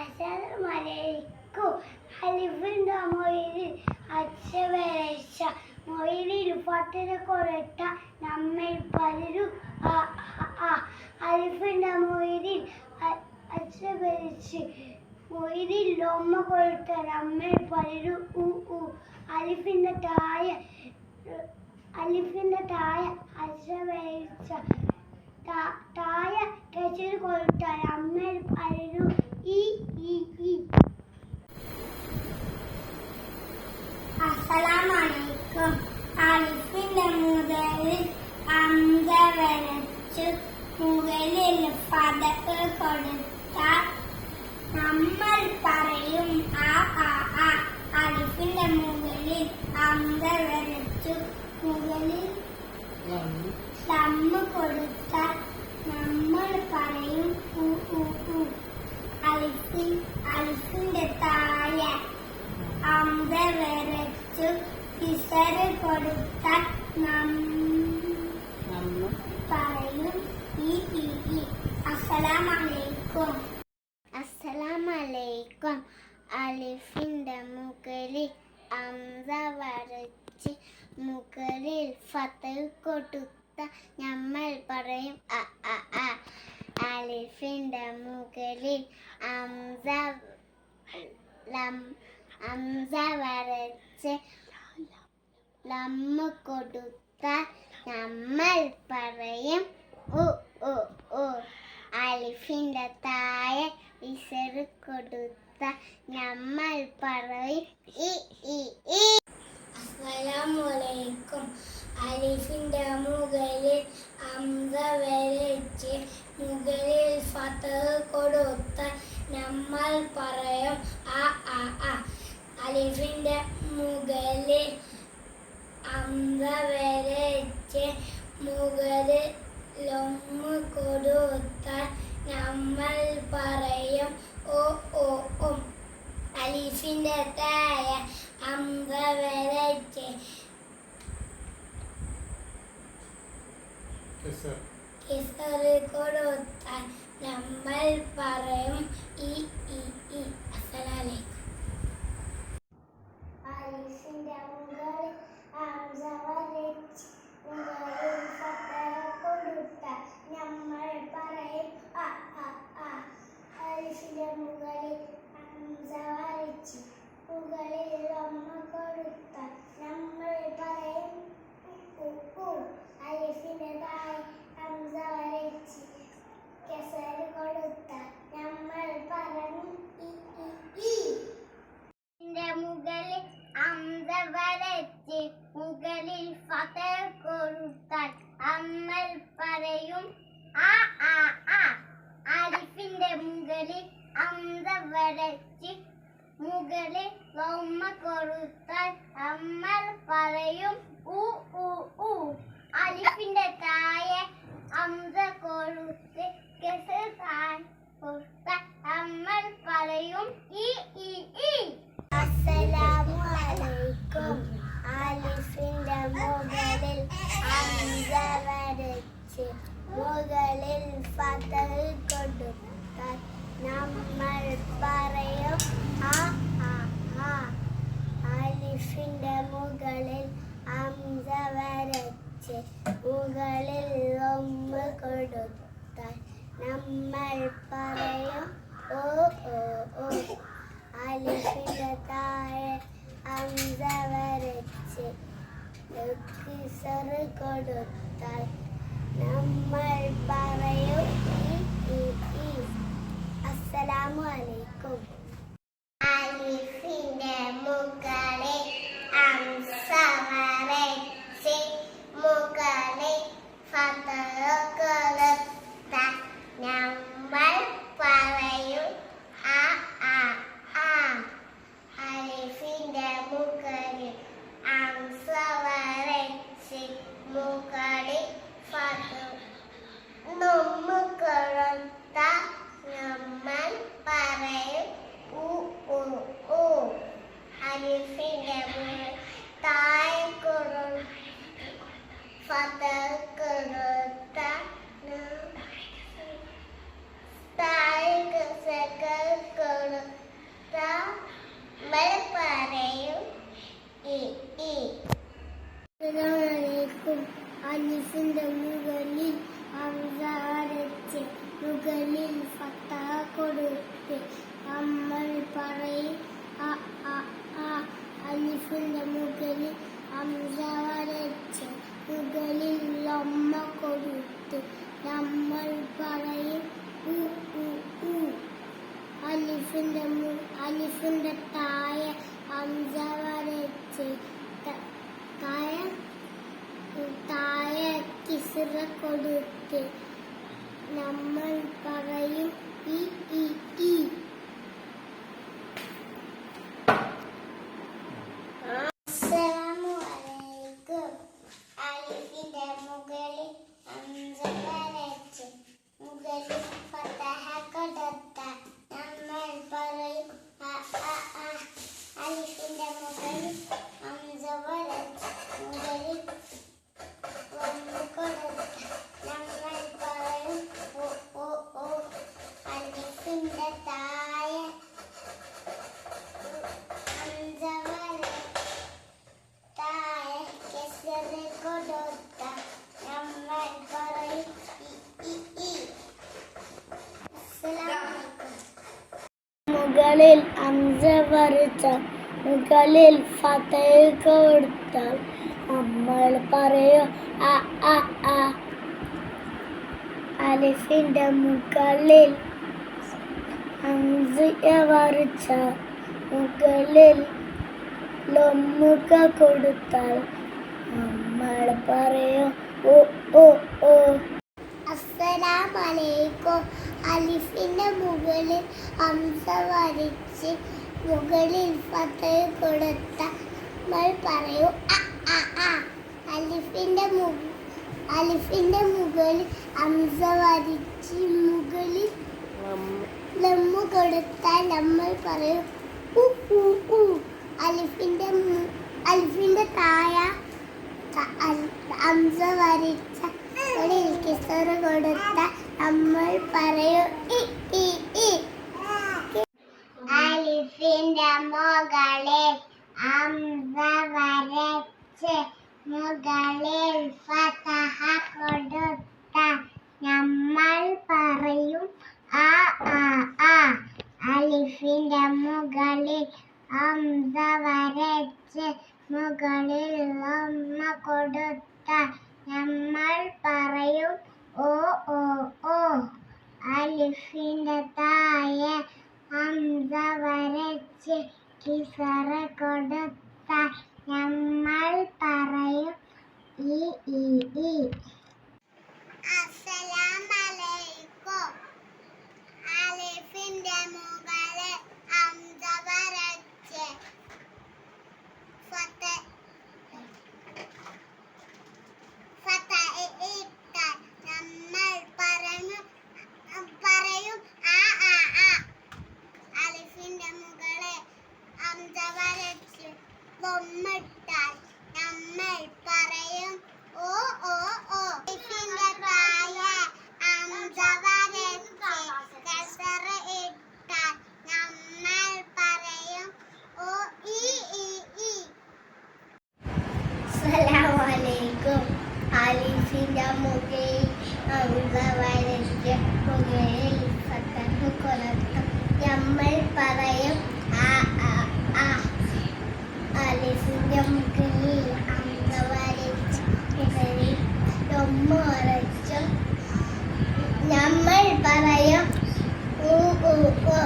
അസലമലൈക്കും അലിഫിന്റെ മൊയിലിൽ അച്ഛവരച്ച മൊയിലിൽ പട്ടിന കൊരട്ട നമ്മിൽ പലരും അലിഫിന്റെ മൊയിലിൽ അച്ഛവരച്ച് മൊയിലിൽ ലൊമ്മ കൊരട്ട നമ്മിൽ പലരും ഉ ഉ അലിഫിന്റെ തായ അലിഫിന്റെ തായ അച്ഛവരച്ച താ- തായ കച്ചിൽ കൊരട്ട നമ്മിൽ പലരും അസ്സലാമലൈക്കും. അലിഫിന്റെ മുതലിൽ അന്ത വരച്ചു മുകളിൽ പതക്ക് കൊടുത്താൽ നമ്മൾ പറയും ആ ആ ആ. അലിഫിന്റെ മുകളിൽ അന്ത വരച്ചു മുകളിൽ ദമ്മ് കൊടുത്താൽ നമ്മൾ പറയും ഉ ഉ ഉ. കൊടുത്താൽ നമ്മൾ പറയും. ഈ ഈ അസ്സലാമലൈക്കും. അസ്സലാമലൈക്കും. അലിഫിന്റെ മുകളിൽ അംസ വരച്ച് മുകളിൽ ഫത്ത് കൊടുത്ത നമ്മൾ പറയും. അ അ അ. അലിഫിന്റെ മുകളിൽ അംസ അംസ വരച്ച് ലമ്മ കൊടുത്താൽ നമ്മൾ പറയും. ഉ ഉ ഉ. അലിഫിന്റെ താഴെ വിസറ് കൊടുത്ത നമ്മൾ പറയും. ഇ ഇ ഇ. അസ്സലാമലൈക്കും അലിഫിന്റെ മുകളിൽ അംഗ വരച്ച് മുകളിൽ ഫത്ത് കൊടുത്ത നമ്മൾ പറയും. ആ ആ ആ അലിഫിന്റെ മുകളിൽ അംസ വരച്ച് മുകളിൽ ലൊമ്മ കൊടുത്താൽ നമ്മൾ പറയും ഓ ഓ ഓം. അലീഫിന്റെ തായ അംസ വരച്ച് കിസറ് കൊടുത്താൽ നമ്മൾ പറയും ഈ ഈ ഈ അസലാലേക്കും അലീഫിന്റെ മുകളിൽ ഹംസ വരച്ച് മുകളിൽ ഫത്തഹ കൊടുത്താൽ നമ്മൾ പറയും അ അ ആ അലിഫിന്റെ മുകളിൽ ഹംസ വരച്ച് മുകളിൽ ലൊമ്മ കൊടുത്താൽ നമ്മൾ പറയും ഉ ഉ അലിഫിന്റെ താഴെ ഹംസ വരച്ച് കെസറ് കൊടുത്താൽ നമ്മൾ പറയും ഇ ഇ ഈ ന്റെ മുകളിൽ അംസ വരച്ച് മുകളിൽ ഫത കൊടുത്താൽ അമ്മൽ പറയും ആ ആ ആ അലിഫിന്റെ മുകളിൽ അംസ വരച്ച് മുകളിൽ ലൊമ്മ കൊടുത്താൽ അമ്മൽ പറയും ഉ ഉ ഉ. അലിഫിന്റെ താഴെ അംസ കൊടുത്ത് കെസ് കൊടുത്താൽ അമ്മൽ പറയും ഈ ഈ ഈ അസ്സലാമു അലൈക്കും. അലിഫിന്റെ മുകളിൽ ഹംസ വരച്ച് മുകളിൽ ഫതഹ് കൊടുത്താൽ നമ്മൾ പറയും ആ ആ ആ. അലിഫിന്റെ മുകളിൽ അംസ വരച്ച് മുകളിൽ ഒമ്മ കൊടുത്താൽ നമ്മൾ പറയും ഓ ഓ ഓ. അലിഫിന്റെ താഴെ അംസ വരച്ച് കിസറ് കൊടുത്താൽ നമ്മൾ പറയും അസ്സലാമു അലൈക്കും അലിഫിന്റെ മുകളിൽ അംസ വരച്ച് മുകളിൽ ഫതഹ കൊടുത്താൽ നമ്മൾ പറയും ആ ആ ആ അലിഫിന്റെ മുകളിൽ അംസ വരച്ച് മുകളിൽ ഫതഹ നമ്മ കൊടുത്താൽ അംസ വരച്ച് മുകളിൽ അമ്മ കൊടുത്ത്. നമ്മൾ പറയും. അലിഫിന്റെ അലിഫിന്റെ തായ വരച്ച് തായ താഴെ താഴെ കൊടുത്ത്. നമ്മൾ പറയും ഇ ഇ ഇ അസ്സലാമു അലൈക്കും അലിഫിന്റെ മുകളിൽ ഹംസ വരച്ച് മുകളിൽ ഫതഹ മുകളിൽ അഞ്ച പറിച്ച മുകളിൽ ഫതഹ് കൊടുത്താൽ നമ്മൾ പറയോ അ ആ അലിഫിന്റെ മുകളിൽ അഞ്ച വരച്ച മുകളിൽ ലൊമ്മുക കൊടുത്താൽ നമ്മൾ പറയോ ഓ ഓ ഓ അസ്സലാമലൈക്കും. അലിഫിന്റെ മുകളിൽ ഹംസ വരച്ച് മുകളിൽ ഫതഹ് കൊടുത്ത നമ്മൾ പറയൂ. അ അ ആ അലിഫിന്റെ മു അലിഫിന്റെ മുകളിൽ ഹംസ വരച്ച് മുകളിൽ ലമ്മു കൊടുത്താൽ നമ്മൾ പറയും. ഉ ഉ ഉ. അലിഫിന്റെ മു- അംസ താഴ ത- അൽ- ഹംസ വരച്ച ഒരു കൊടുത്ത നമ്മൾ പറയും അലിഫിന്റെ മുകളിൽ ഹംസ വരച്ച് മുകളിൽ ഫതഹ കൊടുത്ത നമ്മൾ പറയും ആ ആ ആ. അലിഫിന്റെ മുകളിൽ അംസ വരച്ച് മുകളിൽ അമ്മ കൊടുത്ത നമ്മൾ പറയും ഓ ഓ. ഓ തായ ഹംസ വരച്ച് കിസറ കൊടുത്ത നമ്മൾ പറയും ഈ ഈ ഈ അസ്സലാമലൈക്കും അലിഫിന്റെ മുകളിൽ ഹംസ വരച്ച് ഫത ഫതഹ ഇട്ടാൽ നമ്മൾ പറഞ്ഞു പറയും ആ ആ ആ അലിഫിന്റെ മുകളിൽ ഹംസ വരച്ച് ബൊമ്മിട്ടാൽ നമ്മൾ പറയും ഓ ഓ ഓ അലിഫിന്റെ താഴെ ഹംസ വരച്ച് കസറ ഇട്ടാൽ നമ്മൾ പറയും ഓ ഈ ഈ ഈ അസ്സലാമലൈക്കും അലിഫിന്റെ മുകളിൽ ഹംസ വരച്ച് മുകളിൽ ഫതഹ് കൊടുത്ത നമ്മൾ പറയും. ആ മുകളിൽ അമ്മ വരച്ച മുകളിൽ ലൊമ്മ വരച്ച് നമ്മൾ പറയും ഊ ഊ ഓ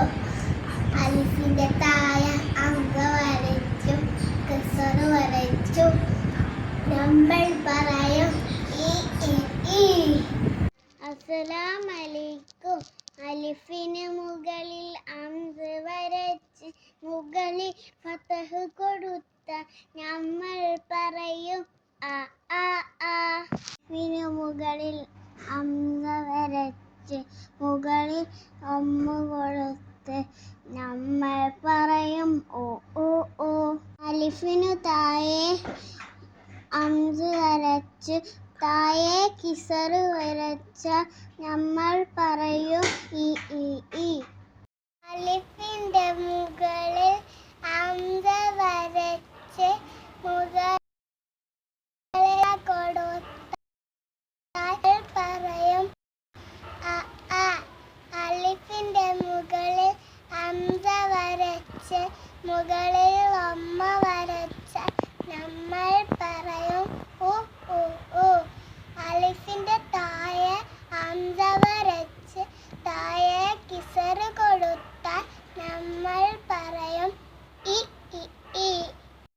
അലിഫിന്റെ താഴെ അങ്ക വരച്ചു കസറ് വരച്ചു നമ്മൾ പറയും ഈ. അസ്സലാമലൈക്കും. അലിഫിന് മുകളിൽ അംസ വരച്ച് മുകളിൽ ഫതഹ് കൊടുത്ത നമ്മൾ പറയും ആ ആ ആ. മുകളിൽ അംസ വരച്ച് മുകളിൽ അമ്മ കൊടുത്ത് നമ്മൾ പറയും ഓ ഓ ഓ. അലിഫിനു താഴെ അംസ് വരച്ച് താഴെ കിസറ് വരച്ച നമ്മൾ പറയും. ഇ ഇ ഇ അലിഫിന്റെ മുകളിൽ അംസ വരച്ച് മുകളിൽ കൊടുത്താൽ പറയും. അലിഫിന്റെ മുകളിൽ ഹംസ വരച്ച് മുകളിൽ അമ്മ വരച്ച നമ്മൾ പറയൂ.